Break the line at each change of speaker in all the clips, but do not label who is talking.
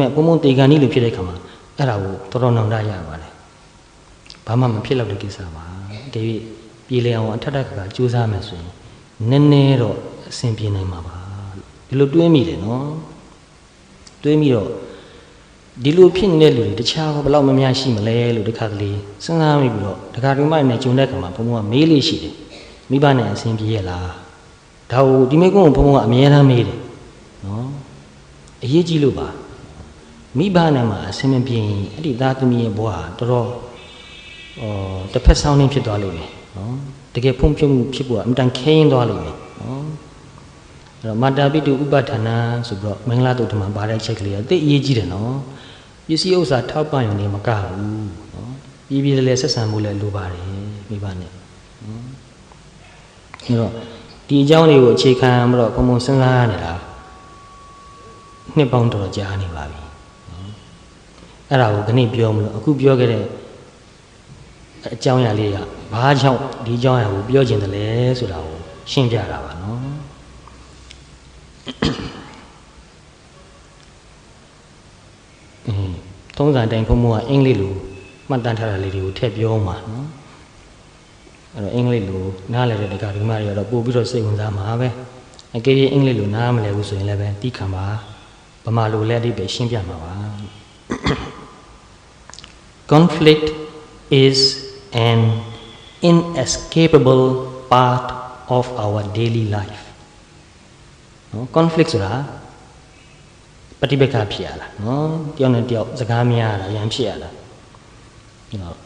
မဲ့ပုံပုံတေကန်ကြီးလိုဖြစ်တဲ့ခါမှာအဲ့ဒါကိုတော်တော်နောင်တရပါတယ်ဘာမှမဖြစ်တော့တဲ့ကိစ္စပါတကယ်ပြေလည်အောင်အထက်ထက်ကကြိုးစားမယ်ဆိုရင်နည်းနည်းတော့အဆင်ပြေနိုင်မှာပါဒီလိုတွေးမိတယ်နော်တွေးမိတော့ဒီလိုဖြစ်နေတဲ့လူတွေတခြားဘယ်လောက်မများရှိမလဲလို့ဒီခါကလေးစဉ်းစားမိပြီးတော့ဒကာဒူမနဲ့ဂျုံတဲ့ခါမှာဘုံဘုံကမေးလေးရှိတယ်မိဘနဲ့အဆင်ပြေရဲ့လားဒါကိုဒီမိကုန်းကိုဘုံဘုံကအမြဲတမ်းမေးတယ်နော်အရေးကြီးလို့ပါ မိဘနဲ့မှအဆင်မပြေရင်အဲ့ဒီသားသမီးရဲ့ဘဝဟာတော်တော်ဟောတစ်ဖက်ဆောင်းနေဖြစ်သွားလိမ့်မယ်နော်တကယ်ဖုံးဖြုံးမှုဖြစ်ဖို့ကအင်တန်ခဲရင်သွားလိမ့်မယ်နော်အဲ့တော့မာတာပိတုဥပဌာနာဆိုပြီးတော့မင်္ဂလာတုတ်ထမှာပါတဲ့ချက်ကလေးကအသိအရေးကြီးတယ်နော်ပစ္စည်းဥစ္စာထောက်ပံ့ရုံနဲ့မကဘူးနော်ပြည်ပြည်လည်းဆက်ဆံမှုလည်းလိုပါတယ်မိဘနဲ့နော်အဲ့တော့ဒီအကြောင်းတွေကိုအခြေခံပြီးတော့ဘုံဘုံစဉ်းစားရနေတာနှစ်ပေါင်းတော်တော်ကြာနေပါပြီ အဲ့ဒါကိုခဏပြောမလို့အခုပြောခဲ့တဲ့အကြောင်းအရာလေးကဘာကြောင့်ဒီအကြောင်းအရာကိုပြောကျင်တယ်လဲဆိုတာကိုရှင်းပြတာပါနော်အင်းသုံးစံတိုင်းဖုံးမကအင်္ဂလိပ်လိုမှတ်တမ်းထားတာလေးတွေကိုထည့်ပြောမှာနော်အဲ့တော့အင်္ဂလိပ်လိုနားလည်တဲ့တက္ကသိုလ်မတွေကတော့ပို့ပြီးတော့စိတ်ဝင်စားမှာပဲအကယ်၍အင်္ဂလိပ်လိုနားမလည်ဘူးဆိုရင်လည်းပဲတီးခံပါဗမာလိုလည်းအဓိပ္ပာယ်ရှင်းပြမှာပါ conflict is an inescapable part of our daily life နော် conflict ဆိုတာပฏิပက္ခဖြစ်ရတာနော်တယောက်နဲ့တယောက်စကားများရတာရန်ဖြစ်ရတာနော်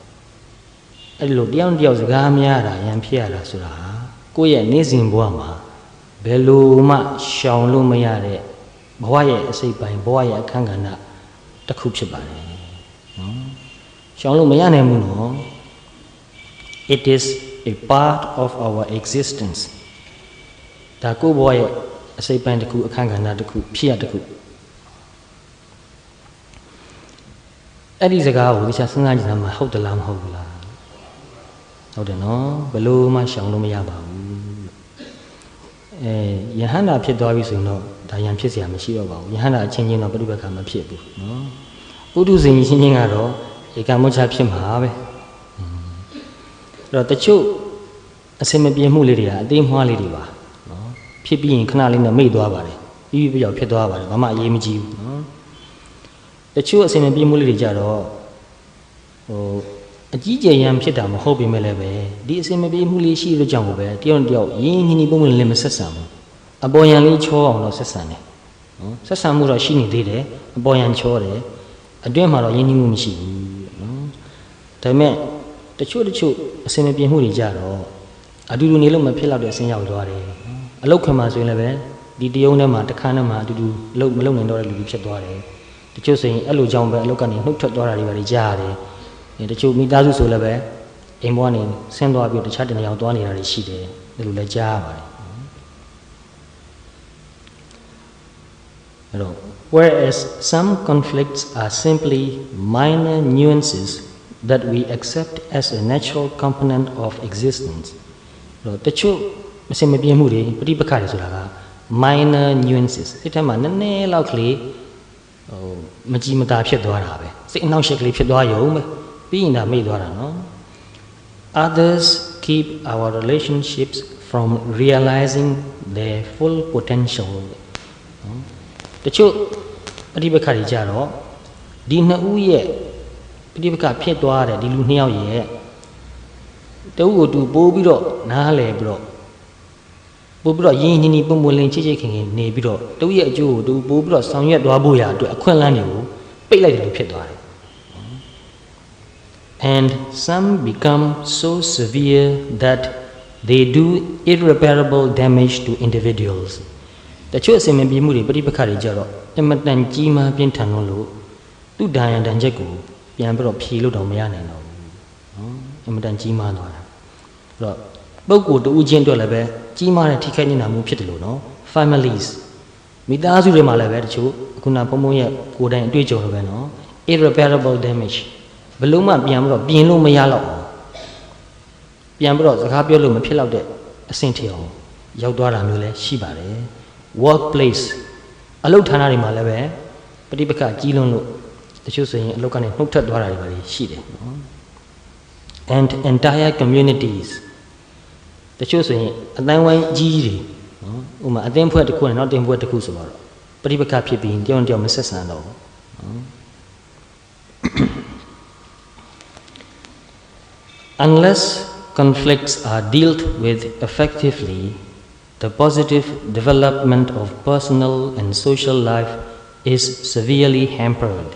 အဲ့လိုတယောက်နဲ့တယောက်စကားများရတာရန်ဖြစ်ရတာဆိုတာကိုယ့်ရဲ့နေ့စဉ်ဘဝမှာဘယ်လိုမှရှောင်လို့မရတဲ့ဘဝရဲ့အစိတ်ပိုင်းဘဝရဲ့အခန်းကဏ္ဍတစ်ခုဖြစ်ပါတယ်နော် ရှောင်လို့မရနိုင်ဘူးနော် it is a part of our existence ဒါကိုယ့်ဘဝရဲ့အစိပ်ပိုင်းတစ်ခုအခန်းကဏ္ဍတစ်ခုဖြစ်ရတစ်ခုအဲ့ဒီစကားကိုတခြားစဉ်းစားကြည့်တာမှဟုတ်တယ်လားမဟုတ်ဘူးလားဟုတ်တယ်နော်ဘယ်လို့မှရှောင်လို့မရပါဘူးအဲယဟန္တာဖြစ်သွားပြီဆိုရင်တော့ဒါယံဖြစ်เสียမရှိတော့ပါဘူးယဟန္တာအချင်းချင်းတော့ပြိပက္ခမဖြစ်ဘူးနော်ပုထုဇဉ်ကြီးချင်းချင်းကတော့ ဧကမုချဖြစ်မှာပဲအဲ့တော့တချို့အစင်မပြေမှုလေးတွေကအသေးမွှားလေးတွေပါနော်ဖြစ်ပြီးရင်ခဏလေးနဲ့မိတ်သွားပါတယ်ပြီးပြီးပြောက်ဖြစ်သွားပါတယ်ဘာမှအရေးမကြီးဘူးနော်တချို့အစင်မပြေမှုလေးတွေကြတော့ဟိုအကြီးကျယ်ရန်ဖြစ်တာမဟုတ်ပေမဲ့လည်းပဲဒီအစင်မပြေမှုလေးရှိတဲ့ကြောင့်ကိုပဲတယောက်နဲ့တယောက်ရင်းရင်းနှီးနှီးပုံမှန်လည်းမဆက်ဆံဘူးအပေါ်ရန်လေးချောအောင်တော့ဆက်ဆံတယ်နော်ဆက်ဆံမှုတော့ရှိနေသေးတယ်အပေါ်ရန်ချောတယ်အတွင်းမှာတော့ရင်းနှီးမှုမရှိဘူးနော် ဒါပေမဲ့တချို့တချို့အစင်မပြေမှုတွေကြတော့အတူတူနေလို့မဖြစ်တော့တဲ့အစင်ရောက်သွားတယ်အလောက်ခံမှာဆိုရင်လည်းပဲဒီတယုံထဲမှာတစ်ခါနဲ့မှာအတူတူအလုပ်မလုပ်နိုင်တော့တဲ့လူတွေဖြစ်သွားတယ်တချို့ဆိုရင်အဲ့လိုကြောင့်ပဲအလုပ်ကနေနှုတ်ထွက်သွားတာတွေပဲကြားရတယ်အဲတချို့မိသားစုဆိုလည်းပဲအိမ်ဘွားနေဆင်းသွားပြီးတခြားတနေရာသွားနေတာတွေရှိတယ်ဒီလိုလည်းကြားရပါတယ်အဲ့တော့ whereas some conflicts are simply minor nuances that we accept as a natural component of existence အဲ့တော့တချို့မစင်မပြေမှုတွေပဋိပက္ခတွေဆိုတာက minor nuances စိတ်ထဲမှာနည်းနည်းလောက်ကလေးဟိုမကြည်မသာဖြစ်သွားတာပဲစိတ်အနှောင့်အယှက်ကလေးဖြစ်သွားရုံပဲပြီးရင်ဒါမေ့သွားတာနော် others keep our relationships from realizing their full potential နော်တချို့ပဋိပက္ခတွေကြတော့ဒီနှစ်ဦးရဲ့ ပဋိပက္ခဖြစ်သွားတဲ့ဒီလူနှစ်ယောက်ရဲ့တဦးကိုတူပိုးပြီးတော့နားလဲပြီးတော့ပိုးပြီးတော့ရင်းရင်းနှီးနှီးပုံပုံလင်းချိတ်ချိတ်ခင်ခင်နေပြီးတော့တဦးရဲ့အကျိုးကိုတူပိုးပြီးတော့ဆောင်ရွက်သွားဖို့ရာအတွက်အခွင့်အလမ်းတွေကိုပိတ်လိုက်တယ်လို့ဖြစ်သွားတယ် and some become so severe that they do irreparable damage to individuals တချို့အစင်မပြေမှုတွေပြိပခါတွေကြတော့အမတန်ကြီးမားပြင်းထန်လို့သူ့ဒဏ်ရာဒဏ်ချက်ကို ပြန်ပြီးတော့ဖြေလို့တော့မရနိုင်တော့ဘူးနော်အမတန်ကြီးမားသွားတာအဲ့တော့ပုဂ္ဂိုလ်တူချင်းအတွက်လည်းပဲကြီးမားတဲ့ထိခိုက်နေတာမှုဖြစ်တယ်လို့နော် families မိသားစုတွေမှာလည်းပဲတချို့ခုနဘုံဘုံရဲ့ကိုယ်တိုင်အတွေ့အကြုံလိုပဲနော် irreparable damage ဘယ်လို့မှပြန်ပြီးတော့ပြင်လို့မရတော့ဘူးပြန်ပြီးတော့စကားပြောလို့မဖြစ်တော့တဲ့အဆင့်ထီအောင်ရောက်သွားတာမျိုးလည်းရှိပါတယ် workplace အလုပ်ဌာနတွေမှာလည်းပဲပฏิပက္ခကြီးလွန်းလို့ တချို့ဆိုရင်အလုတ်ကနေနှုတ်ထွက်သွားတာတွေပါလေရှိတယ်နော် and entire communities တချို့ဆိုရင်အတိုင်းဝိုင်းကြီးကြီးတွေနော်ဥပမာအသင်းဖွဲ့တစ်ခုနဲ့နောက်တင်ဖွဲ့တစ်ခုဆိုတော့ပฏิပက္ခဖြစ်ပြီးတယောက်နဲ့တယောက်မဆက်ဆံတော့ဘူးနော် Unless conflicts are dealt with effectively, the positive development of personal and social life is severely hampered.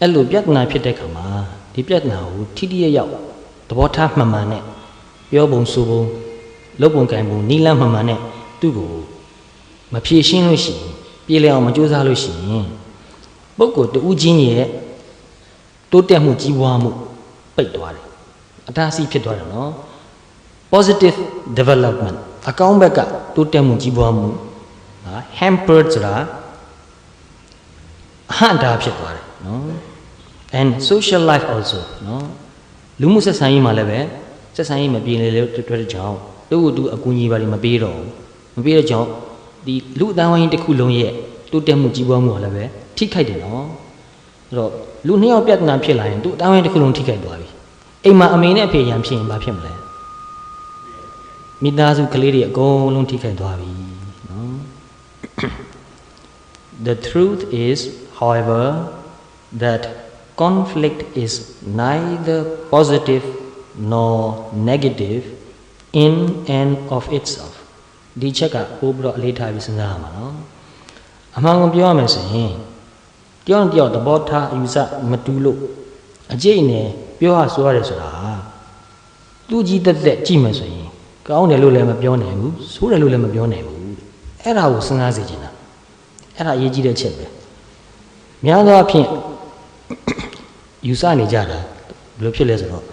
အဲ့လိုပြဿနာဖြစ်တဲ့ခါမှာဒီပြဿနာကိုထိထိရောက်ရောက်သဘောထားမှန်မှန်နဲ့ပြောပုံဆိုပုံလုပ်ပုံကင်ပုံနီးလန်းမှန်မှန်နဲ့သူ့ကိုမဖြေရှင်းလို့ရှိရင်ပြေလည်အောင်မကြိုးစားလို့ရှိရင်ပုဂ္ဂိုလ်တဦးချင်းရဲ့တိုးတက်မှုကြီးပွားမှုပိတ်သွားတယ်အတားအဆီးဖြစ်သွားတယ်နော် positive development အကောင်းဘက်ကတိုးတက်မှုကြီးပွားမှုဟာ hampered ဆိုတာအဟန့်တားဖြစ်သွားတယ်နော် and social life also နော်လူမှုဆက်ဆံရေးမှာလည်းပဲဆက်ဆံရေးမပြေလည်လို့တွေ့တဲ့ကြောင့်သူ့ကိုသူအကူအညီပါလိမပေးတော့ဘူးမပေးတဲ့ကြောင့်ဒီလူအတိုင်းဝိုင်းတစ်ခုလုံးရဲ့တိုးတက်မှုကြီးပွားမှုကလည်းပဲထိခိုက်တယ်နော်အဲ့တော့လူနှစ်ယောက်ပြဿနာဖြစ်လာရင်သူအတိုင်းဝိုင်းတစ်ခုလုံးထိခိုက်သွားပြီအိမ်မှာအမေနဲ့အဖေရန်ဖြစ်ရင်ဘာဖြစ်မလဲမိသားစုကလေးတွေအကုန်လုံးထိခိုက်သွားပြီနော် The truth is however that conflict is neither positive nor negative in and of itself ဒီချက်ကပို့ပြီးတော့အလေးထားပြီးစဉ်းစားရမှာနော်အမှန်ကိုပြောရမယ်ဆိုရင်တယောက်နဲ့တယောက်သဘောထားအယူဆမတူလို့အကျိတ်နဲ့ပြောရဆိုရတယ်ဆိုတာသူကြီးတက်တက်ကြည့်မယ်ဆိုရင်ကောင်းတယ်လို့လည်းမပြောနိုင်ဘူးဆိုးတယ်လို့လည်းမပြောနိုင်ဘူးအဲ့ဒါကိုစဉ်းစားစေချင်တာအဲ့ဒါအရေးကြီးတဲ့ချက်ပဲများသောအားဖြင့် ယူဆနေကြတာဘယ်လိုဖြစ်လဲဆိုတော့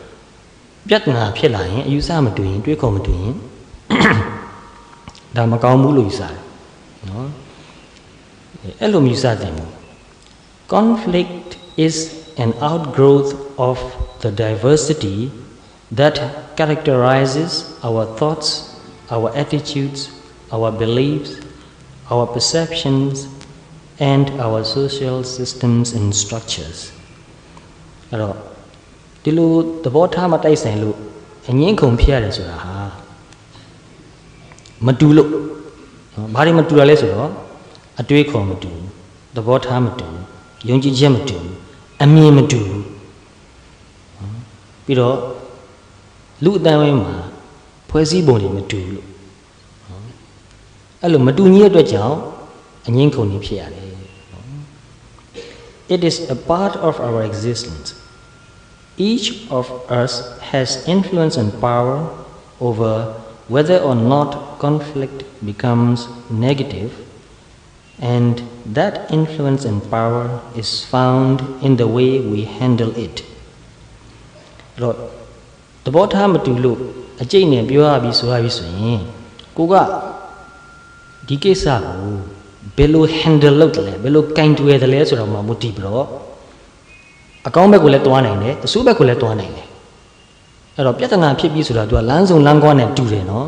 ပြဿနာဖြစ်လာရင်အယူဆမတူရင်တွေးခေါ်မတူရင်ဒါမကောင်းဘူးလို့ယူဆတယ်နော်အဲ့လိုမယူဆတယ်ဘူး conflict is an outgrowth of the diversity that characterizes our thoughts, our attitudes, our beliefs, our perceptions, and our social systems and structures. အဲ့တော့ဒီလိုသဘောထားမတိုက်ဆိုင်လို့အငင်းခုန်ဖြစ်ရတယ်ဆိုတာဟာမတူလို့နော်ဘာတွေမတူရလဲဆိုတော့အတွေးခေါ်မတူဘူးသဘောထားမတူဘူးယုံကြည်ချက်မတူဘူးအမြင်မတူဘူးနော်ပြီးတော့လူအတန်းဝင်းမှာဖွဲ့စည်းပုံတွေမတူဘူးလို့နော်အဲ့လိုမတူညီတဲ့အတွက်ကြောင့်အငင်းခုန်နေဖြစ်ရတယ်နော် It is a part of our existence Each of us has influence and power over whether or not conflict becomes negative, and that influence and power is found in the way we handle it. အဲ့တော့သဘောထားမတူလို့အကျိတ်နဲ့ပြောရပြီးဆိုရပြီးဆိုရင်ကိုကဒီကိစ္စကိုဘယ်လို handle လုပ်တယ်လဲဘယ်လိုကင်တွယ်တယ်လဲဆိုတော့မှမူတည်ပြီးတော့ အကောင်းဘက်ကိုလည်းတွားနိုင်တယ်အဆိုးဘက်ကိုလည်းတွားနိုင်တယ်အဲ့တော့ပြဿနာဖြစ်ပြီးဆိုတာသူကလမ်းစုံလမ်းကွာနဲ့တူတယ်နော်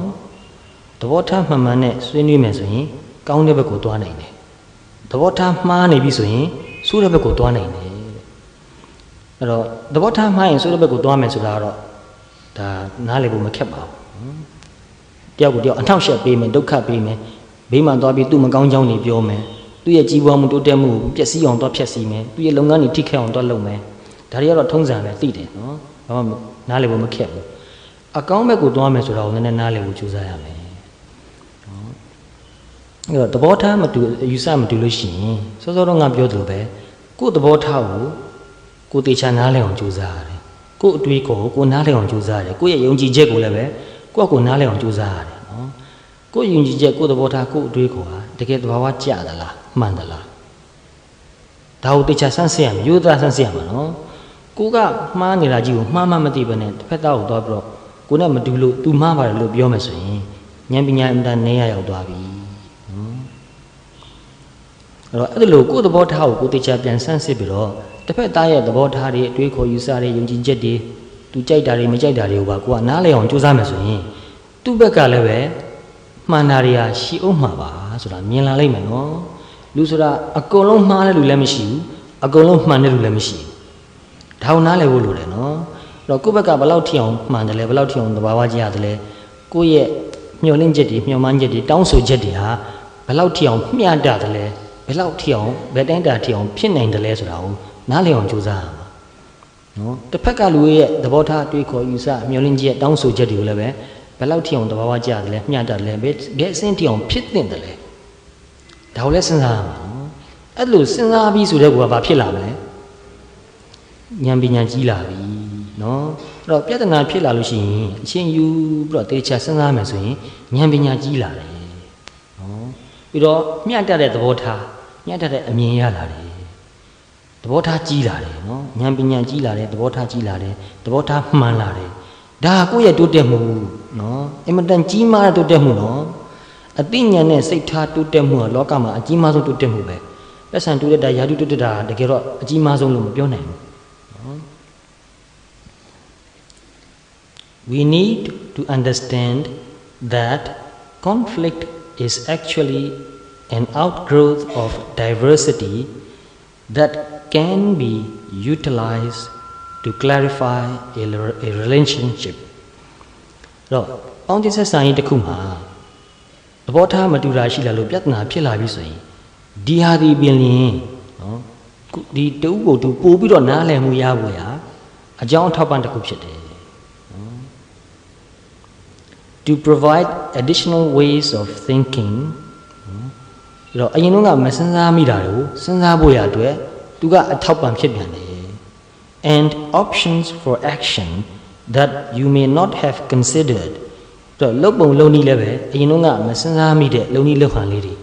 သဘောထားမှန်မှန်နဲ့ဆွေးနွေးမယ်ဆိုရင်ကောင်းတဲ့ဘက်ကိုတွားနိုင်တယ်သဘောထားမှားနေပြီဆိုရင်ဆိုးတဲ့ဘက်ကိုတွားနိုင်တယ်အဲ့တော့သဘောထားမှားရင်ဆိုးတဲ့ဘက်ကိုတွားမယ်ဆိုတာကတော့ဒါနားလည်ဖို့မခက်ပါဘူးတယောက်ကိုတယောက်အထောက်အယှက်ပေးမယ်ဒုက္ခပေးမယ်ဘေးမှာသွားပြီးသူ့မကောင်းကြောင်းတွေပြောမယ်သူ့ရဲ့ကြီးပွားမှုတိုးတက်မှုကိုပျက်စီးအောင်သွားဖျက်ဆီးမယ်သူ့ရဲ့လုပ်ငန်းတွေထိခိုက်အောင်သွားလုပ်မယ် ဒါတွေကတော့ထုံးစံပဲသိတယ်နော်ဘာမှနားလည်ဖို့မခက်ဘူးအကောင်းဘက်ကိုသွားမယ်ဆိုတာကိုနည်းနည်းနားလည်ဖို့ကြိုးစားရမယ်နော်အဲ့တော့သဘောထားမတူယူဆမတူလို့ရှိရင်စောစောတော့ငါပြောသလိုပဲကိုယ့်သဘောထားကိုကိုယ်တေချာနားလည်အောင်ကြိုးစားရတယ်ကိုယ့်အတွေးကိုကိုယ်နားလည်အောင်ကြိုးစားရတယ်ကိုယ့်ရဲ့ယုံကြည်ချက်ကိုလည်းပဲကိုယ့်ကိုယ်နားလည်အောင်ကြိုးစားရတယ်နော်ကိုယ့်ယုံကြည်ချက်ကိုယ့်သဘောထားကိုယ့်အတွေးကိုဟာတကယ်သဘာဝကျသလားမှန်သလားဒါကိုတေချာဆန်းစစ်ရမယ်ရိုးသားဆန်းစစ်ရမှာနော် ကိုကမှားနေတာကြီးကိုမှားမှမသိဘဲနဲ့တစ်ဖက်သားကိုသွားပြီးတော့ကိုနဲ့မတူလို့ तू မှားပါတယ်လို့ပြောမယ်ဆိုရင်ဉာဏ်ပညာအမှန်တန်နေရရောက်သွားပြီနော်အဲ့တော့အဲ့ဒါလို့ကိုယ့်သဘောထားကိုကိုတေချာပြန်ဆန်းစစ်ပြီးတော့တစ်ဖက်သားရဲ့သဘောထားတွေအတွေးခေါ်ယူဆတွေယုံကြည်ချက်တွေ तू ကြိုက်တာတွေမကြိုက်တာတွေကိုပါကိုကနားလည်အောင်ကြိုးစားမယ်ဆိုရင်သူ့ဘက်ကလည်းပဲမှန်တာတွေဟာရှိအောင်မှာပါဆိုတာမြင်လာလိမ့်မယ်နော်လူဆိုတာအကုန်လုံးမှားတဲ့လူလည်းမရှိဘူးအကုန်လုံးမှန်တဲ့လူလည်းမရှိဘူး ဒါကိုနားလည်ဖို့လိုတယ်နော်အဲ့တော့ကိုယ့်ဘက်ကဘယ်လောက်ထိအောင်မှန်တယ်လဲဘယ်လောက်ထိအောင်သဘာဝကျရတယ်လဲကိုယ့်ရဲ့မျှော်လင့်ချက်တွေမျှော်မှန်းချက်တွေတောင်းဆိုချက်တွေဟာဘယ်လောက်ထိအောင်မျှတတယ်လဲဘယ်လောက်ထိအောင်ဘယ်တိုင်းတာထိအောင်ဖြစ်နိုင်တယ်လဲဆိုတာကိုနားလည်အောင်ကြိုးစားရမှာနော်တစ်ဖက်ကလူရဲ့သဘောထားအတွေးခေါ်ယူဆမျှော်လင့်ချက်တောင်းဆိုချက်တွေကိုလည်းပဲဘယ်လောက်ထိအောင်သဘာဝကျတယ်လဲမျှတတယ်လဲဘယ်ဘယ်အဆင့်ထိအောင်ဖြစ်တင်တယ်လဲဒါကိုလည်းစဉ်းစားရမှာနော်အဲ့လိုစဉ်းစားပြီးဆိုတဲ့ကောဘာဖြစ်လာမလဲ ဉာဏ်ပညာကြီးလာပြီနော်အဲ့တော့ပြဿနာဖြစ်လာလို့ရှိရင်အချင်းယူပြီးတော့တေချာစဉ်းစားမယ်ဆိုရင်ဉာဏ်ပညာကြီးလာတယ်နော်ပြီးတော့မျှတတဲ့သဘောထားမျှတတဲ့အမြင်ရလာတယ်သဘောထားကြီးလာတယ်နော်ဉာဏ်ပညာကြီးလာတယ်သဘောထားကြီးလာတယ်သဘောထားမှန်လာတယ်ဒါကကိုယ့်ရဲ့တိုးတက်မှုနော်အင်မတန်ကြီးမားတဲ့တိုးတက်မှုနော်အသိဉာဏ်နဲ့စိတ်ထားတိုးတက်မှုကလောကမှာအကြီးမားဆုံးတိုးတက်မှုပဲလက်ဆံတိုးတက်တာယာတုတိုးတက်တာတကယ်တော့အကြီးမားဆုံးလို့မပြောနိုင်ဘူး we need to understand that conflict is actually an outgrowth of diversity that can be utilized to clarify a, a relationship တော့ပေါင်းတင်ဆက်ဆံရေးတစ်ခုမှာသဘောထားမတူတာရှိလာလို့ပြဿနာဖြစ်လာပြီဆိုရင်ဒီဟာဒီပြင်လင်နော်ခုဒီတူကိုတူပို့ပြီးတော့နားလည်မှုရဖို့ရာအကြောင်းအထောက်ပံ့တစ်ခုဖြစ်တယ် to provide additional ways of thinking အဲ့တော့အရင်ကမစဉ်းစားမိတာကိုစဉ်းစားဖို့ရအတွက်သူကအထောက်ပံ့ဖြစ်ပြန်တယ် and options for action that you may not have considered တော့လုံပုံလုံနည်းလည်းပဲအရင်ကမစဉ်းစားမိတဲ့လုံနည်းလုံဟန်လေးတွေ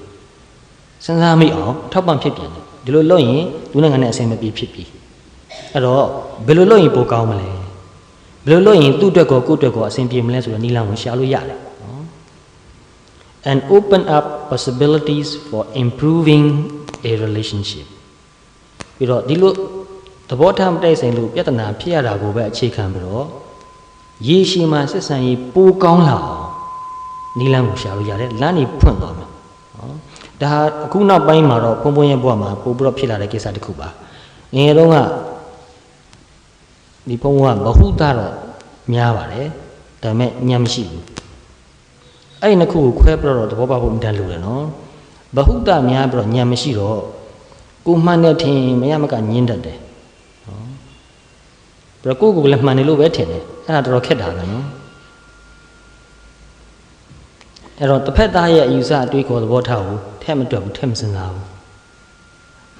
စဉ်းစားမိအောင်ထောက်ပံ့ဖြစ်ပြန်တယ်ဒီလိုလုပ်ရင်လူနိုင်ငံနဲ့အဆင်မပြေဖြစ်ပြီအဲ့တော့ဘယ်လိုလုပ်ရင်ပိုကောင်းမလဲ ဘယ်လိုလုပ်ရင်သူ့အတွက်ကောကိုယ့်အတွက်ကောအဆင်ပြေမလဲဆိုတော့နီလာဝင်ရှာလို့ရတယ်နော် and open up possibilities for improving a relationship ပြီးတော့ဒီလိုသဘောထားမတိုက်ဆိုင်လို့ပြဿနာဖြစ်ရတာကိုပဲအခြေခံပြီးတော့ရေရှည်မှာဆက်ဆံရေးပိုကောင်းလာအောင်နီလန်းကိုရှာလို့ရတယ်လမ်းနေဖွင့်သွားမယ်နော်ဒါအခုနောက်ပိုင်းမှာတော့ဘုံဘုံရဲ့ဘဝမှာပို့ပြီးတော့ဖြစ်လာတဲ့ကိစ္စတစ်ခုပါငယ်တုန်းက ဒီဘုံဘုံကမဟုတ်တာတော့များပါတယ်ဒါပေမဲ့ညံမရှိဘူးအဲ့ဒီနှစ်ခုကိုခွဲပြတော့သဘောပေါက်ဖို့အင်တန်လိုတယ်နော်ဘဟုတများပြီးတော့ညံမရှိတော့ကိုမှန်တဲ့ထင်မရမကညင်းတတ်တယ်နော်ပြီးတော့ကိုယ့်ကိုယ်လည်းမှန်တယ်လို့ပဲထင်တယ်အဲ့ဒါတော်တော်ခက်တာပဲနော်အဲ့တော့တစ်ဖက်သားရဲ့အယူဆအတွေးခေါ်သဘောထားကိုထက်မတွက်ဘူးထက်မစင်စားဘူး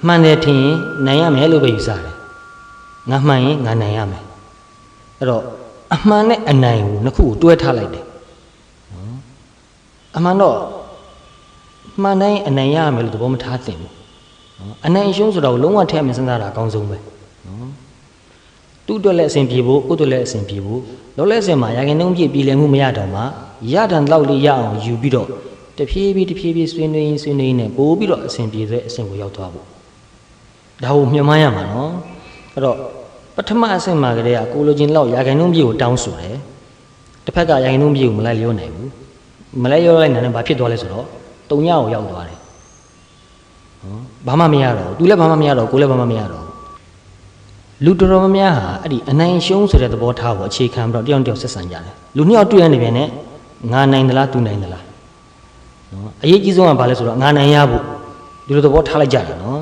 မှန်တယ်ထင်ရင်နိုင်ရမယ်လို့ပဲယူဆတယ် ငါမှန်ရင်ငါနိုင်ရမယ်အဲ့တော့အမှန်နဲ့အနိုင်ကိုနှစ်ခုကိုတွဲထားလိုက်တယ်အမှန်တော့မှန်တိုင်းအနိုင်ရမယ်လို့သဘောမထားသင့်ဘူးနော်အနိုင်ရှုံးဆိုတော့လုံးဝထည့်မစဉ်းစားတာအကောင်းဆုံးပဲနော်သူ့အတွက်လည်းအဆင်ပြေဖို့ကိုယ့်အတွက်လည်းအဆင်ပြေဖို့လောလဲစင်မှာရခင်နှုံးပြည့်ပြည်လည်မှုမရတော့မှရတန်တော့လေးရအောင်ယူပြီးတော့တဖြည်းဖြည်းတဖြည်းဖြည်းဆွေးနွေးရင်းဆွေးနွေးရင်းနဲ့ပို့ပြီးတော့အဆင်ပြေတဲ့အဆင့်ကိုရောက်သွားဖို့ဒါကိုမြင်မှန်းရမှာနော်အဲ့တော့ ပထမအဆင့်မှာကလေးကကိုလိုချင်လောက်ရခင်နှုံးပြည့်ကိုတောင်းဆိုတယ်တစ်ဖက်ကရခင်နှုံးပြည့်ကိုမလိုက်လျောနိုင်ဘူးမလဲရောလိုက်နိုင်တယ်ဘာဖြစ်သွားလဲဆိုတော့တုံညကိုရောက်သွားတယ်နော်ဘာမှမရတော့ဘူးသူလည်းဘာမှမရတော့ကိုယ်လည်းဘာမှမရတော့လူတော်တော်များများဟာအဲ့ဒီအနိုင်ရှုံးဆိုတဲ့သဘောထားကိုအခြေခံပြီးတော့တယောက်တစ်ယောက်ဆက်ဆံကြတယ်လူနှစ်ယောက်တွေ့ရနေပြန်နဲ့ငါနိုင်သလားသူနိုင်သလားနော်အရေးကြီးဆုံးကဘာလဲဆိုတော့ငါနိုင်ရဖို့ဒီလိုသဘောထားလိုက်ကြတာနော်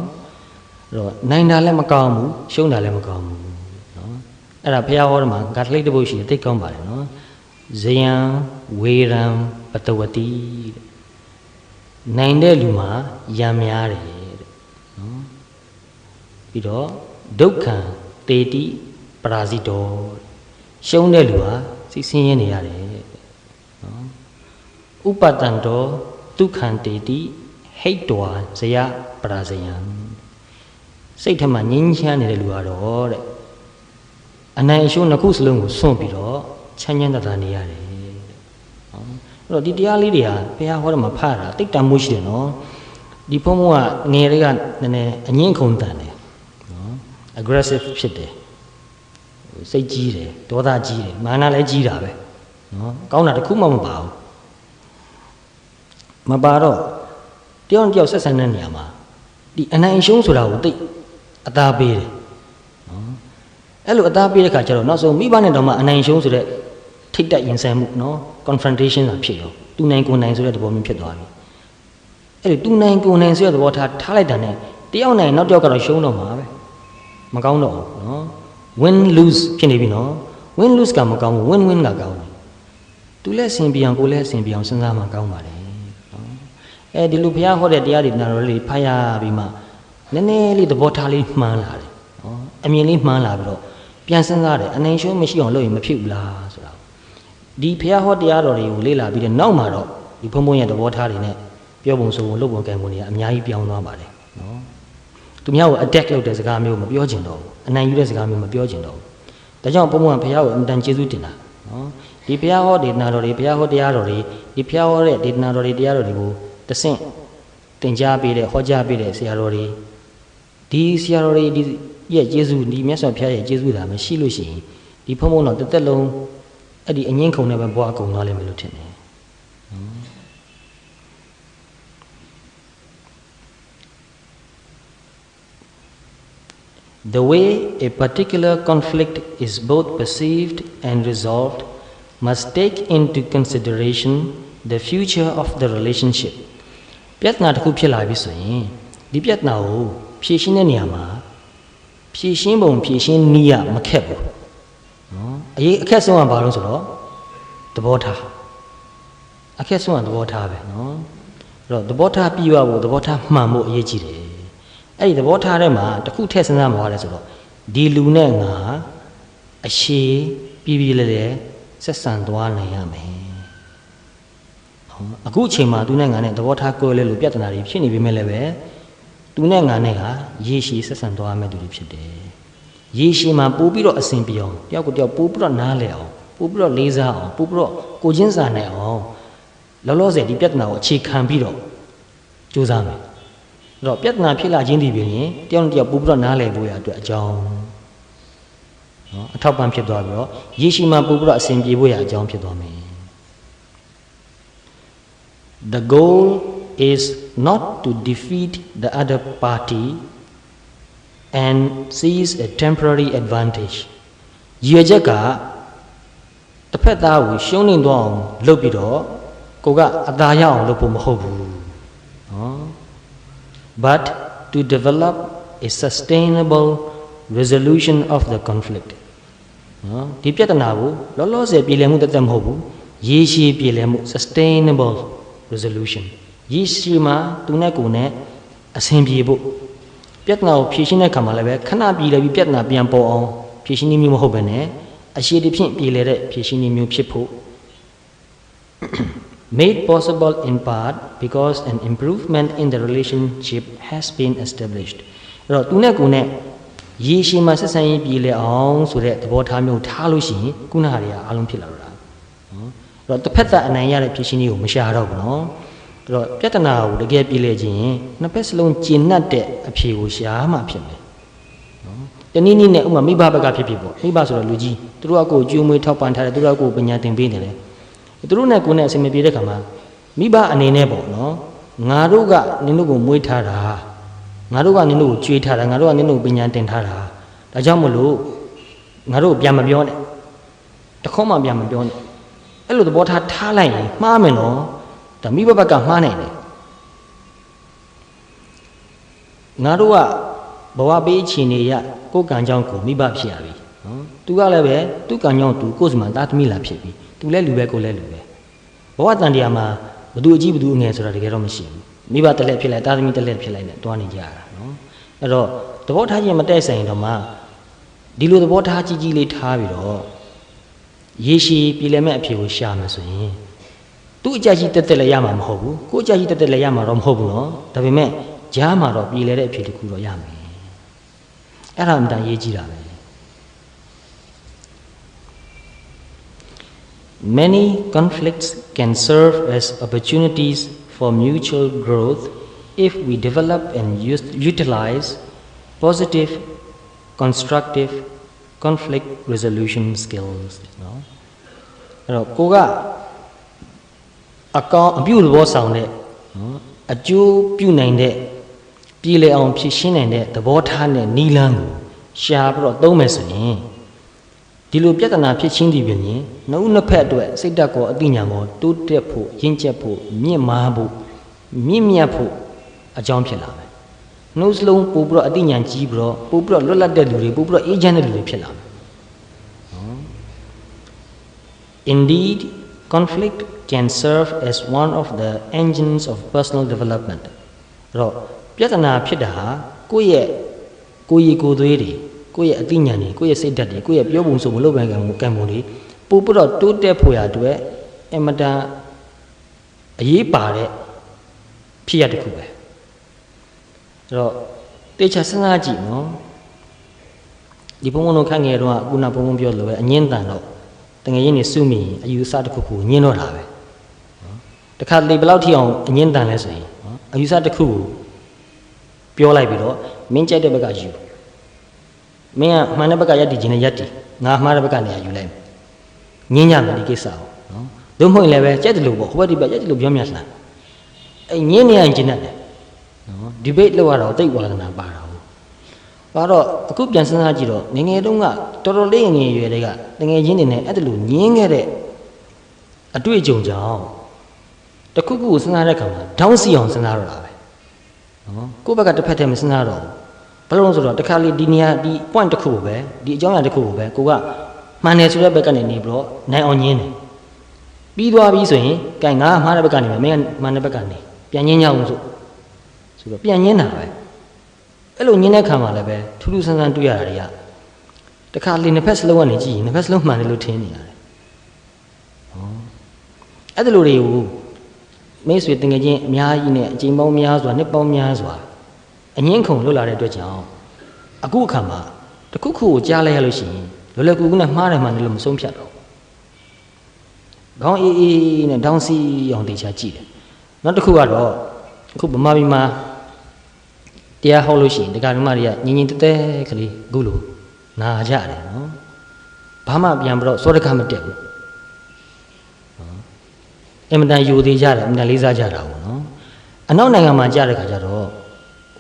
အဲ့တော့နိုင်တာလည်းမကောင်းဘူးရှုံးတာလည်းမကောင်းဘူးနော် အဲ့ဒါဘုရားဟောတယ်မှာဂါထလိတ်တစ်ပုဒ်ရှိတယ်သိကောင်းပါတယ်နော်ဇယံဝေရံပတဝတိတဲ့နိုင်တဲ့လူမှာယံများတယ်တဲ့နော်ပြီးတော့ဒုက္ခံတေတိပရာဇိတောတဲ့ရှုံးတဲ့လူဟာစိတ်ဆင်းရဲနေရတယ်တဲ့နော်ဥပတန်တောဒုက္ခံတေတိဟိတ်တောဇယပရာဇယံစိတ်ထမှာငြင်းချမ်းနေတဲ့လူကတော့တဲ့ အနိုင်အရှုံးနှစ်ခုစလုံးကိုစွန့်ပြီးတော့ချမ်းချမ်းသာသာနေရတယ်တဲ့။ဟောအဲ့တော့ဒီတရားလေးတွေကဘုရားဟောတယ်မှာဖတ်တာတိတ်တန်မှုရှိတယ်နော်။ဒီဘုံဘုံကငယ်လေးကနည်းနည်းအငင်းခုန်တန်တယ်နော်။ aggressive ဖြစ်တယ်။စိတ်ကြီးတယ်ဒေါသကြီးတယ်မာနလည်းကြီးတာပဲနော်။ကောင်းတာတစ်ခုမှမပါဘူး။မပါတော့တယောက်နဲ့တယောက်ဆက်ဆံတဲ့နေရာမှာဒီအနိုင်ရှုံးဆိုတာကိုသိအသာပေးတယ်နော် အဲ့လိုအသာပေးတဲ့ခါကျတော့နောက်ဆုံးမိဘနဲ့တော့မှအနိုင်ရှုံးဆိုတဲ့ထိတ်တက်ရင်ဆိုင်မှုနော် confrontation ဆိုတာဖြစ်ရောသူနိုင်ကိုယ်နိုင်ဆိုတဲ့သဘောမျိုးဖြစ်သွားပြီအဲ့ဒီသူနိုင်ကိုယ်နိုင်ဆိုတဲ့သဘောထားထားလိုက်တာ ਨੇ တယောက်နိုင်နောက်တယောက်ကတော့ရှုံးတော့မှာပဲမကောင်းတော့ဘူးနော် win lose ဖြစ်နေပြီနော် win lose ကမကောင်းဘူး win win ကကောင်းတယ်သူလည်းအဆင်ပြေအောင်ကိုယ်လည်းအဆင်ပြေအောင်စဉ်းစားမှကောင်းပါတယ်နော်အဲဒီလိုဘုရားဟောတဲ့တရားတွေနာတော်လေးဖတ်ရပြီးမှနည်းနည်းလေးသဘောထားလေးမှန်းလာတယ်နော်အမြင်လေးမှန်းလာပြီးတော့ ပြန်စဉ်းစားတယ်အနိုင်ရှုံးမရှိအောင်လုပ်ရင်မဖြစ်ဘူးလားဆိုတာဒီဘုရားဟောတရားတော်တွေကိုလေ့လာပြီးတဲ့နောက်မှာတော့ဒီဘုံဘုံရဲ့သဘောထားတွေနဲ့ပြောပုံဆိုပုံလုပ်ပုံကံပုံတွေကအများကြီးပြောင်းသွားပါတယ်နော်သူများကို attack လုပ်တဲ့စကားမျိုးမပြောချင်တော့ဘူးအနိုင်ယူတဲ့စကားမျိုးမပြောချင်တော့ဘူးဒါကြောင့်ဘုံဘုံကဘုရားကိုအင်တန်ကျေးဇူးတင်တာနော်ဒီဘုရားဟောဒေသနာတော်တွေဘုရားဟောတရားတော်တွေဒီဘုရားဟောတဲ့ဒေသနာတော်တွေတရားတော်တွေကိုတဆင့်သင်ကြားပေးတဲ့ဟောကြားပေးတဲ့ဆရာတော်တွေဒီဆရာတော်တွေဒီ ရဲ့ကျေးဇူးဒီမြတ်စွာဘုရားရဲ့ကျေးဇူးဒါမရှိလို့ရှိရင်ဒီဘုံဘုံတော့တစ်သက်လုံးအဲ့ဒီအငင်းခုန်နဲ့ပဲဘွားအကုန်သွားလိမ့်မယ်လို့ထင်တယ် The way a particular conflict is both perceived and resolved must take into consideration the future of the relationship. ပြဿနာတစ်ခုဖြစ်လာပြီဆိုရင်ဒီပြဿနာကိုဖြေရှင်းတဲ့နေရာမှာ ဖြေရှင်းပုံဖြေရှင်းနည်းရမခက်ဘူး။နော်အရေးအခက်ဆုံးကဘာလို့ဆိုတော့သဘောထားအခက်ဆုံးကသဘောထားပဲနော်အဲ့တော့သဘောထားပြီးရဖို့သဘောထားမှန်ဖို့အရေးကြီးတယ်အဲ့ဒီသဘောထားထဲမှာတစ်ခုထည့်စဉ်းစားမှာပါလဲဆိုတော့ဒီလူနဲ့ငါအရှိပြီးပြီးလဲလဲဆက်ဆံသွားနိုင်ရမယ်ဟောအခုအချိန်မှာသူနဲ့ငါနဲ့သဘောထားကွဲလဲလို့ပြဿနာတွေဖြစ်နေပြီမဲ့လည်းပဲ သူနဲ့ငါနဲ့ဟာရေရှည်ဆက်ဆံသွားမယ်သူတွေဖြစ်တယ်ရေရှည်မှာပို့ပြီးတော့အစဉ်ပြောင်းတယောက်ကိုတယောက်ပို့ပြီးတော့နားလဲအောင်ပို့ပြီးတော့လေးစားအောင်ပို့ပြီးတော့ကိုချင်းစာနိုင်အောင်လောလောဆယ်ဒီပြဿနာကိုအခြေခံပြီးတော့ကြိုးစားမယ်အဲ့တော့ပြဿနာဖြစ်လာခြင်းဒီပြင်ရင်တယောက်နဲ့တယောက်ပို့ပြီးတော့နားလဲဖို့ရအတွက်အကြောင်းနော်အထောက်ပံ့ဖြစ်သွားပြီးတော့ရေရှည်မှာပို့ပြီးတော့အစဉ်ပြေဖို့ရအကြောင်းဖြစ်သွားမယ် The goal is not to defeat the other party and seize a temporary advantage. ရည်ရွယ်ချက်ကတစ်ဖက်သားကိုရှုံးနေတော့အောင်လုပ်ပြီးတော့ကိုကအသာရအောင်လုပ်ဖို့မဟုတ်ဘူးနော် but to develop a sustainable resolution of the conflict နော်ဒီပြဿနာကိုလောလောဆယ်ပြည်လည်မှုတသက်မဟုတ်ဘူးရေရှည်ပြည်လည်မှု sustainable resolution ရေရှည်မှာသူနဲ့ကိုယ်နဲ့အဆင်ပြေဖို့ပြဿနာကိုဖြေရှင်းတဲ့အခါမှာလည်းပဲခဏပြည်လည်ပြီးပြဿနာပြန်ပေါ်အောင်ဖြေရှင်းနည်းမျိုးမဟုတ်ဘဲနဲ့အရှိတဖြင့်ပြည်လည်တဲ့ဖြေရှင်းနည်းမျိုးဖြစ်ဖို့ made possible in part because an improvement in the relationship has been established အဲ့တော့သူနဲ့ကိုယ်နဲ့ရေရှည်မှာဆက်ဆံရေးပြည်လည်အောင်ဆိုတဲ့သဘောထားမျိုးထားလို့ရှိရင်ခုနဟာတွေကအလုံးဖြစ်လာတော့တာနော်အဲ့တော့တစ်ဖက်သက်အနိုင်ရတဲ့ဖြည့်ရှင်းရေးကိုမရှာတော့ဘူးနော် အဲ့တော့ပြဿနာကိုတကယ်ပြည်လည်ခြင်းရင်နှစ်ဖက်စလုံးကျင့်납တဲ့အဖြေကိုရှာမှဖြစ်မယ်နော်တနည်းနည်းနဲ့ဥမာမိဘဘက်ကဖြစ်ဖြစ်ပေါ့မိဘဆိုတော့လူကြီးသူတို့ကကိုယ်ကျွေးမွေးထောက်ပံ့ထားတယ်သူတို့ကကိုယ်ပညာသင်ပေးနေတယ်သူတို့နဲ့ကိုယ်နဲ့အဆင်မပြေတဲ့ခါမှာမိဘအနေနဲ့ပေါ့နော်ငါတို့ကနင်တို့ကိုမွေးထားတာငါတို့ကနင်တို့ကိုကြွေးထားတာငါတို့ကနင်တို့ကိုပညာတင်ထားတာဒါကြောင့်မလို့ငါတို့ကိုပြန်မပြောနဲ့တခေါမှပြန်မပြောနဲ့အဲ့လိုသဘောထားထားလိုက်ရင်မှားမယ်နော် ဒါမိဘဘက်ကမှားနိုင်တယ်ငါတို့ကဘဝပေးချင်နေရကိုယ်ကံကြောင့်ကိုမိဘဖြစ်ရပြီနော်သူကလည်းပဲသူ့ကံကြောင့်သူကိုယ်စမှသားသမီးလာဖြစ်ပြီသူလည်းလူပဲကိုယ်လည်းလူပဲဘဝတန်တရားမှာဘသူအကြီးဘသူအငယ်ဆိုတာတကယ်တော့မရှိဘူးမိဘတစ်လက်ဖြစ်လိုက်သားသမီးတစ်လက်ဖြစ်လိုက်နဲ့တွားနေကြရတာနော်အဲ့တော့သဘောထားချင်းမတဲ့ဆိုင်တော့မှဒီလိုသဘောထားကြီးကြီးလေးထားပြီးတော့ရေရှည်ပြည်လည်မဲ့အဖြေကိုရှာမယ်ဆိုရင် သူ့အကြကြီးတက်တက်လည်းရမှာမဟုတ်ဘူးကိုယ်အကြကြီးတက်တက်လည်းရမှာတော့မဟုတ်ဘူးနော်ဒါပေမဲ့ကြားမှာတော့ပြည်လည်တဲ့အဖြေတစ်ခုတော့ရမယ်အဲ့ဒါမှတန်ရေးကြည့်တာပဲ Many conflicts can serve as opportunities for mutual growth if we develop and use, utilize positive, constructive conflict resolution skills နော်အဲ့တော့ကိုက အကောင်အပြုသဘောဆောင်တဲ့နော်အကျိုးပြုနိုင်တဲ့ပပြည်လေအောင်ဖြစ်ရှင်းနိုင်တဲ့သဘောထားနဲ့နီလန်းကိုရှာပြီးတော့သုံးမယ်ဆိုရင်ဒီလိုပြဿနာဖြစ်ချင်းဒီပြင်ရင်နှုတ်နှစ်ဖက်အတွက်စိတ်ဓာတ်ကောအသိဉာဏ်ကောတိုးတက်ဖို့ရင့်ကျက်ဖို့မြင့်မားဖို့မြင့်မြတ်ဖို့အကြောင်းဖြစ်လာမယ်နှုတ်စလုံးပို့ပြီးတော့အသိဉာဏ်ကြီးပြီးတော့ပို့ပြီးတော့လွတ်လပ်တဲ့လူတွေပို့ပြီးတော့အေးချမ်းတဲ့လူတွေဖြစ်လာမယ် Indeed, conflict can serve as one of the engines of personal development. အဲ့တော့ပြဿနာဖြစ်တာဟာကိုယ့်ရဲ့ကိုယ်ရည်ကိုယ်သွေးတွေကိုယ့်ရဲ့အသိဉာဏ်တွေကိုယ့်ရဲ့စိတ်ဓာတ်တွေကိုယ့်ရဲ့ပြောပုံဆိုမလုပ်ပိုင်ကံကံပုံတွေပို့ပြီးတော့တိုးတက်ဖို့ရအတွက်အမတန်အရေးပါတဲ့ဖြစ်ရတစ်ခုပဲအဲ့တော့တေချာစဉ်းစားကြည့်နော်ဒီဘုံဘုံတို့ခန့်ငယ်တော့ခုနဘုံဘုံပြောလို့ပဲအငင်းတန်တော့ တငယ်ချင်းနေစုမိရင်အယူအဆတစ်ခုခုညင်းတော့တာပဲနော်တခါလေဘယ်လောက်ထိအောင်အငင်းတန်လဲဆိုရင်နော်အယူအဆတစ်ခုကိုပြောလိုက်ပြီးတော့မင်းကြိုက်တဲ့ဘက်ကယူမင်းကမှန်တဲ့ဘက်ကယက်တည်ခြင်းနဲ့ယက်တည်ငါမှားတဲ့ဘက်ကနေယူလိုက်ညင်းကြမယ်ဒီကိစ္စကိုနော်တို့မဟုတ်ရင်လည်းပဲကြိုက်တယ်လို့ပေါ့ဟိုဘက်ဒီဘက်ကြိုက်တယ်လို့ပြောမြတ်လားအဲ့ညင်းနေရင်ကျင်တတ်တယ်နော်ဒီဘေ့လောက်ရတော့တိတ်ဝါဒနာပါတာ ဟုတ်ပါတော့အခုပြန်စဉ်းစားကြည့်တော့ငယ်ငယ်တုန်းကတော်တော်လေးငယ်ရွယ်တွေကတငယ်ချင်းတွေနဲ့အဲ့ဒါလိုညင်းခဲ့တဲ့အတွေ့အကြုံကြောင့်တခုခုကိုစဉ်းစားတဲ့အခါမှာဒေါင်းစီအောင်စဉ်းစားရတာပဲနော်ကိုယ့်ဘက်ကတစ်ဖက်တည်းမစဉ်းစားတော့ဘူးဘယ်လိုလဲဆိုတော့တခါလေဒီနေရာဒီ point တစ်ခုကိုပဲဒီအကြောင်းအရာတစ်ခုကိုပဲကိုကမှန်တယ်ဆိုတဲ့ဘက်ကနေနေပြီးတော့နိုင်အောင်ညင်းတယ်ပြီးသွားပြီဆိုရင်ကဲငါမှားတဲ့ဘက်ကနေမယ်မင်းကမှန်တဲ့ဘက်ကနေပြန်ညင်းကြအောင်ဆိုဆိုတော့ပြန်ညင်းတာပဲ အဲ့လိုညင်းတဲ့ခါမှာလည်းပဲထူးထူးဆန်းဆန်းတွေ့ရတာတွေကတခါလေနှစ်ဖက်စလုံးကနေကြည့်ရင်နှစ်ဖက်စလုံးမှန်တယ်လို့ထင်နေရတယ်ဟောအဲ့ဒါလိုတွေကိုမိတ်ဆွေတငယ်ချင်းအများကြီးနဲ့အချိန်ပေါင်းများစွာနှစ်ပေါင်းများစွာအငင်းခုန်လွတ်လာတဲ့အတွက်ကြောင့်အခုအခါမှာတစ်ခုခုကိုကြားလိုက်ရလို့ရှိရင်လွယ်လွယ်ကူကူနဲ့မှားတယ်မှန်တယ်လို့မဆုံးဖြတ်တော့ဘူးခေါင်းအေးအေးနဲ့ဒေါင်းစီအောင်တေချာကြည့်တယ်နောက်တစ်ခုကတော့အခုဗမာပြည်မှာ တရားဟောလို့ရှိရင်တရားဓမ္မတွေကညီညီတဲတဲကလေးအခုလိုနာကြတယ်နော်ဘာမှပြန်ပြီးတော့စောတကမတက်ဘူးအင်မတန်ယူသေးကြတယ်အင်မတန်လေးစားကြတာပေါ့နော်အနောက်နိုင်ငံမှာကြားတဲ့ခါကျတော့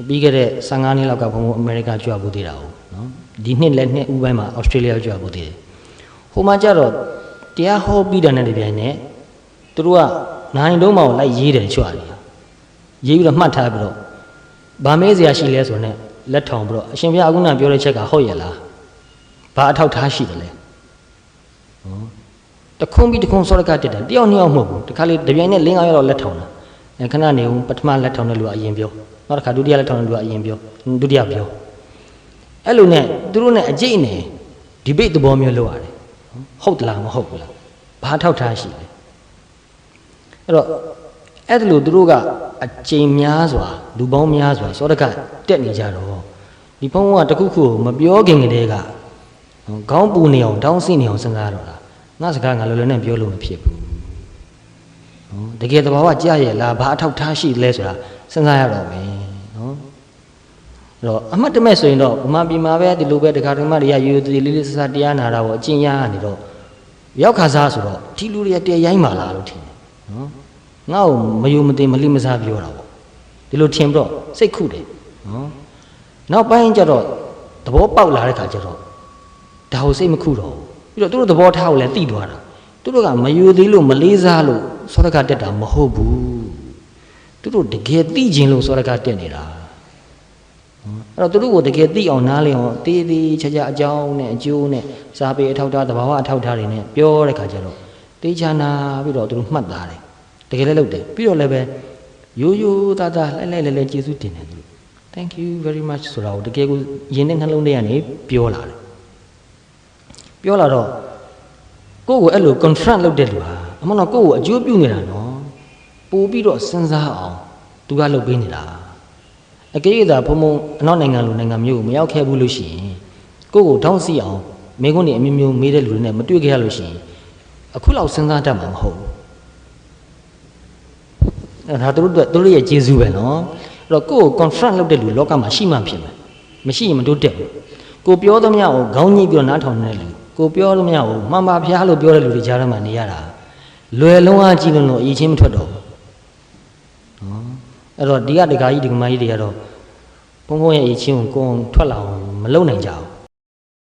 ပြီးခဲ့တဲ့15နှစ်လောက်ကဘုံဘုံအမေရိကကြွဖို့သေးတာဟုတ်နော်ဒီနှစ်လည်းနှစ်ဦးပိုင်းမှာဩစတြေးလျကြွဖို့သေးတယ်ဟိုမှာကျတော့တရားဟောပြီးတာနဲ့တပြိုင်နက်သူတို့ကနိုင်တုံးမောင်လိုက်ရေးတယ်ကြွတယ်ရေးပြီးတော့မှတ်ထားပြီးတော့ ဗာမဲစရာရှိလဲဆိုတော့လက်ထောင်ပြီးတော့အရှင်ဘုရားအခုနပြောတဲ့ချက်ကဟုတ်ရဲ့လားဘာအထောက်ထားရှိတယ်လဲဟောတခုံးပြီးတခုံးစောရကတက်တယ်တယောက်နှစ်ယောက်မဟုတ်ဘူးတခါလေတပြိုင်နက်လင်းအောင်ရောက်တော့လက်ထောင်တာအဲခဏနေဦးပထမလက်ထောင်တဲ့လူကအရင်ပြောနောက်တစ်ခါဒုတိယလက်ထောင်တဲ့လူကအရင်ပြောဒုတိယပြောအဲ့လိုနဲ့သူတို့နဲ့အကျိတ်နေဒီဘိတ်သဘောမျိုးလုပ်ရတယ်ဟုတ်တလားမဟုတ်ဘူးလားဘာထောက်ထားရှိလဲအဲ့တော့ အဲ့ဒါလို့သူတို့ကအကျိန်များစွာလူပေါင်းများစွာစောတကတက်နေကြတော့ဒီဘုန်းကတခုခုမပြောခင်ကတည်းကခေါင်းပူနေအောင်တောင်းစိနေအောင်စဉ်းစားတော့တာငါစကားငါလောလောနဲ့ပြောလို့မဖြစ်ဘူးနော်တကယ်တဘာဝကြရဲ့လားဘာအထောက်ထားရှိလဲဆိုတာစဉ်းစားရတော့မယ်နော်အဲ့တော့အမှတ်တမဲ့ဆိုရင်တော့ဗမာပြည်မှာပဲဒီလိုပဲတခါတည်းမှတွေကရိုးရိုးသေးလေးလေးဆဆတရားနာတာကိုအကျင့်ရနေတော့ရောက်ခါစားဆိုတော့ဒီလူတွေကတရားရိုင်းပါလားလို့ထင်တယ်နော် ငါ့ကိုမယုံမသိမလိမစားပြောတာပေါ့ဒီလိုထင်ပြီးတော့စိတ်ခုတယ်နော်နောက်ပိုင်းကျတော့သဘောပေါက်လာတဲ့ခါကျတော့ဒါကိုစိတ်မခုတော့ဘူးပြီးတော့သူတို့သဘောထားကိုလည်းသိသွားတာသူတို့ကမယုံသေးလို့မလေးစားလို့စောရကတက်တာမဟုတ်ဘူးသူတို့တကယ်သိခြင်းလို့စောရကတက်နေတာအဲ့တော့သူတို့ကိုတကယ်သိအောင်နားလည်အောင်တေးသေးချာချာအကြောင်းနဲ့အကျိုးနဲ့စာပေအထောက်ထားသဘာဝအထောက်ထားတွေနဲ့ပြောတဲ့ခါကျတော့တေးချာနာပြီးတော့သူတို့မှတ်သားတယ် တကယ်လည်းလုပ်တယ်ပြီးတော့လည်းပဲရိုးရိုးသားသားလှိုက်လိုက်လဲလဲကျေးဇူးတင်တယ်သူ thank you very much ဆိုတာကိုတကယ်ကိုယဉ်တဲ့နှလုံးထဲကနေပြောလာတယ်ပြောလာတော့ကိုယ့်ကိုအဲ့လို confront လုပ်တဲ့လူဟာအမှန်တော့ကိုယ့်ကိုအကျိုးပြုနေတာနော်ပို့ပြီးတော့စဉ်းစားအောင်သူကလုပ်ပေးနေတာအကယ်၍သာဘုံဘုံအနောက်နိုင်ငံလိုနိုင်ငံမျိုးကိုမရောက်ခဲ့ဘူးလို့ရှိရင်ကိုယ့်ကိုထောင်းစီအောင်မိကုန်းနေအမျိုးမျိုးမေးတဲ့လူတွေနဲ့မတွေ့ခဲ့ရလို့ရှိရင်အခုလောက်စဉ်းစားတတ်မှာမဟုတ်ဘူးအဲ့ ဒါတို့တို့တို့ရဲ့ဂျေဇူးပဲနော်အဲ့တော့ကိုယ့်ကို confront လုပ်တဲ့လူလောကမှာရှိမှဖြစ်မယ်မရှိရင်မတိုးတက်ဘူးကိုပြောသမျှကိုခေါင်းညှိပြီးတော့နားထောင်နေတဲ့လူကိုပြောသမျှကိုမှန်ပါဖျားလို့ပြောတဲ့လူတွေကြားထဲမှာနေရတာလွယ်လုံးအားကြည့်လို့တော့အရေးချင်းမထွက်တော့ဘူးနော်အဲ့တော့ဒီကဒကာကြီးဒီကမကြီးတွေကတော့ဘုံဘုံရဲ့အချင်းကိုကိုယ်ထွက်လာအောင်မလုပ်နိုင်ကြဘူး